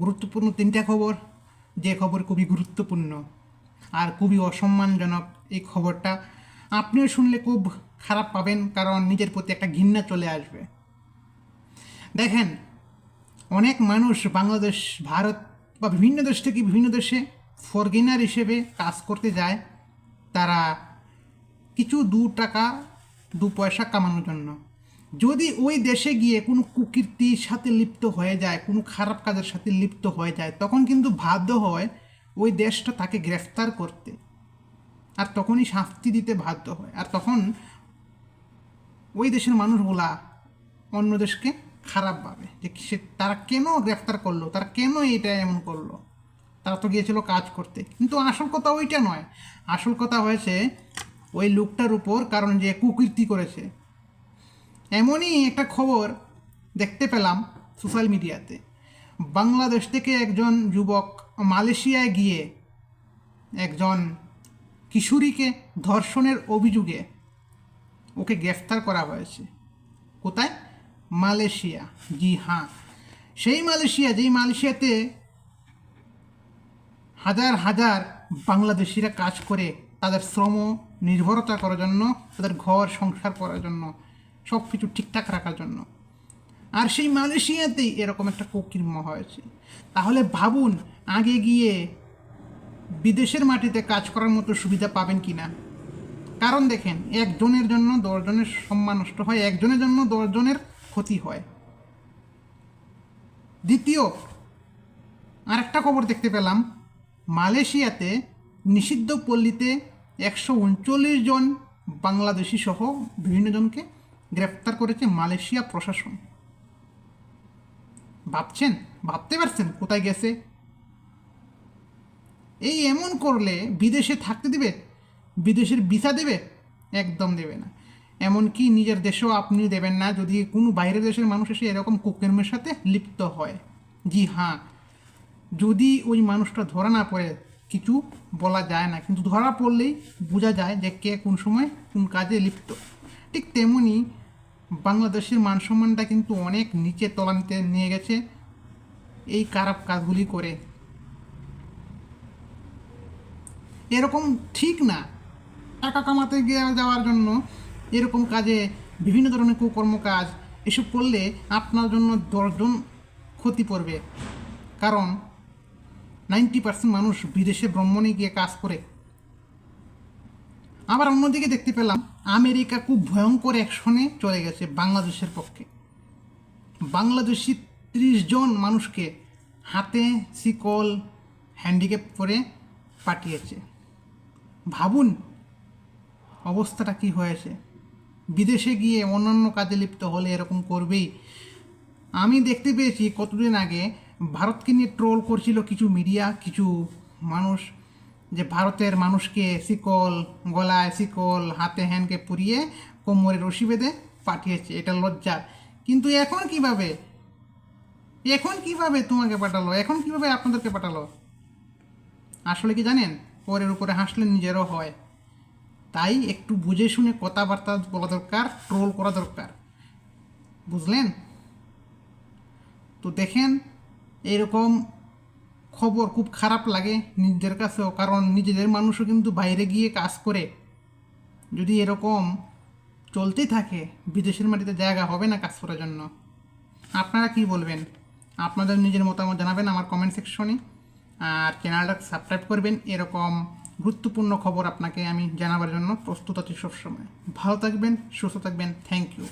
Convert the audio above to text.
গুরুত্বপূর্ণ তিনটা খবর। যে খবর খুবই গুরুত্বপূর্ণ আর খুবই অসম্মানজনক। এই খবরটা আপনিও শুনলে খুব খারাপ পাবেন কারণ নিজের প্রতি একটা ঘৃণা চলে আসবে। দেখেন, অনেক মানুষ বাংলাদেশ, ভারত বা বিভিন্ন দেশ থেকে বিভিন্ন দেশে ফরগিনার হিসেবে কাজ করতে যায়। তারা কিছু দু টাকা, দু পয়সা কামানোর জন্য। যদি ওই দেশে গিয়ে কোনো কুকীর্তির সাথে লিপ্ত হয়ে যায়, কোনো খারাপ কাজের সাথে লিপ্ত হয়ে যায়, তখন কিন্তু বাধ্য হয় ওই দেশটা তাকে গ্রেফতার করতে। আর তখনই শাস্তি দিতে বাধ্য হয়। আর তখন ওই দেশের মানুষগুলা অন্য দেশকে খারাপ ভাবে যে সে তারা কেন গ্রেফতার করল, তারা কেন এটা এমন করল? তারা তো গিয়েছিল কাজ করতে। কিন্তু আসল কথা ওইটা নয়। আসল কথা হয়েছে, ওই লোকটার উপর কারণ যে কুকীর্তি করেছে এমনই একটা খবর দেখতে পেলাম সোশ্যাল মিডিয়াতে। বাংলাদেশ থেকে একজন যুবক মালয়েশিয়ায় গিয়ে একজন কিশোরীকে ধর্ষণের অভিযোগে ওকে গ্রেফতার করা হয়েছে। কোথায়? মালয়েশিয়া। জি হ্যাঁ। সেই মালয়েশিয়া, যেই মালয়েশিয়াতে হাজার হাজার বাংলাদেশিরা কাজ করে, তাদের শ্রম নির্ভরতা করার জন্য, তাদের ঘর সংসার করার জন্য সব কিছু ঠিকঠাক রাখার জন্য। আর সেই মালয়েশিয়াতেই এরকম একটা কুকীর্ম হয়েছে। তাহলে ভাবুন, আগে গিয়ে বিদেশের মাটিতে কাজ করার মতো সুবিধা পাবেন কি না কারণ দেখেন, একজনের জন্য দশজনের সম্মান নষ্ট হয়, একজনের জন্য দশজনের ক্ষতি হয়। দ্বিতীয়, আরেকটা খবর দেখতে পেলাম। মালয়েশিয়াতে নিষিদ্ধ পল্লীতে একশো উনচল্লিশ জন বাংলাদেশি সহ বিভিন্ন জনকে গ্রেফতার করেছে মালয়েশিয়া প্রশাসন। ভাবছেন? ভাবতে পারছেন কোথায় গেছে? এই এমন করলে বিদেশে থাকতে দিবে? বিদেশের ভিসা দেবে? একদম দেবে না। এমনকি নিজের দেশেও আপনি দেবেন না যদি কোনো বাইরের দেশের মানুষ এসে এরকম কুকর্মের সাথে লিপ্ত হয়। জি হ্যাঁ যদি ওই মানুষটা ধরা না পড়ে, কিছু বলা যায় না। কিন্তু ধরা পড়লেই বোঝা যায় যে কে কোন সময় কোন কাজে লিপ্ত। ঠিক তেমনি বাংলাদেশের মান সম্মানটা কিন্তু অনেক নিচে তলানিতে নিয়ে গেছে। এই খারাপ কাজগুলি করে। এরকম ঠিক না। টাকা কামাতে গিয়ে যাওয়ার জন্য এরকম কাজে বিভিন্ন ধরনের কুকর্ম কাজ, এসব করলে আপনার জন্য দশজন ক্ষতি পড়বে কারণ নাইনটি পার্সেন্ট মানুষ বিদেশে ভ্রমণে গিয়ে কাজ করে। আবার অন্যদিকে দেখতে পেলাম আমেরিকা খুব ভয়ঙ্কর অ্যাকশনে চলে গেছে বাংলাদেশের পক্ষে। বাংলাদেশি ত্রিশ জন মানুষকে হাতে শিকল, হ্যান্ডিক্যাপ করে পাঠিয়েছে। ভাবুন অবস্থাটা কি হয়েছে। বিদেশে গিয়ে অন্যান্য কাজে লিপ্ত হলে এরকম করবেই। আমি দেখতে পেয়েছি কতদিন আগে ভারতকে নিয়ে ট্রোল করছিল কিছু মিডিয়া, কিছু মানুষ। যে ভারতের মানুষকে শিকল, গলায় শিকল, হাতে হ্যান্ডকে পুরিয়ে কোমরে রশি বেঁধে পাঠিয়েছে, এটা লজ্জার। কিন্তু এখন কীভাবে? এখন কীভাবে তোমাকে পাঠালো? এখন কীভাবে আপনাদেরকে পাঠালো? আসলে কি জানেন? পরের উপরে হাসলে নিজেরও হয়। তাই একটু বুঝে শুনে কথাবার্তা বলা দরকার ট্রোল করা দরকার। বুঝলেন? তো দেখেন, এরকম খবর খুব খারাপ লাগে নিজেদের কাছেও, কারণ নিজেদের মানুষও কিন্তু বাইরে গিয়ে কাজ করে। যদি এরকম চলতেই থাকে, বিদেশের মাটিতে জায়গা হবে না কাজ করার জন্য। আপনারা কি বলবেন? আপনাদের নিজের মতামত জানাবেন আমার কমেন্ট সেকশনে আর চ্যানেলটা সাবস্ক্রাইব করবেন, এরকম গুরুত্বপূর্ণ খবর আপনাকে আমি জানাবার জন্য প্রস্তুত আছি সবসময়। ভালো থাকবেন, সুস্থ থাকবেন থ্যাংক ইউ